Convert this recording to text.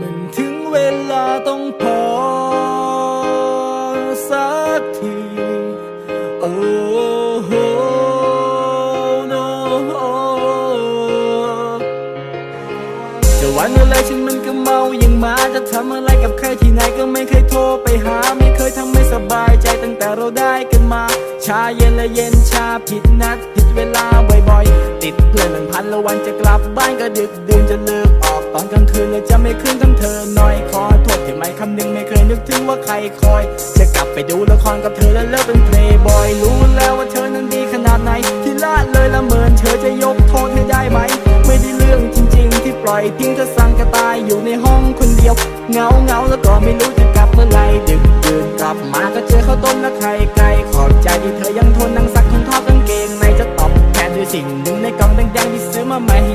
มันถึงเวลาต้องพอสักทีโอ้โห no จะวันอะไรฉันมันก็เมาอย่างมาจะทำอะไรกับใครที่ไหนก็ไม่เคยโทรไปหา ไม่เคยทำให้สบายใจตั้งแต่เราได้กันมา ชาเย็นและเย็นชาผิดนัด ผิดเวลาบ่อยๆ ติดเพื่อนหนึ่งพันละวันจะกลับบ้านก็ดึกดื่นจะเลิก ตอนกลางคืนเลยจะไม่คืนทั้งเธอหน่อยขอโทษที่ไม่คำนึงไม่เคยนึกถึงว่าใครคอย จะกลับไปดูละครกับเธอแล้วเลิกเป็นเพลย์บอยรู้แล้วว่าเธอนั้นดีขนาดไหน ที่ละเลยละเมินเธอจะยกโทษให้ได้ไหม ไม่ได้เรื่องจริง ๆ ที่ปล่อยทิ้งเธอสั่งกระตายอยู่ในห้องคนเดียวเงาเงาแล้วก็ไม่รู้จะกลับเมื่อไรดึกดื่นกลับมาก็เจอข้าวต้มและไข่ไก่ขอบใจที่เธอยังทนนั่งซักทนทอดกางเกงในจะตอบแทนด้วยสิ่งหนึ่งในกล่องแดงๆที่ซื้อมาใหม่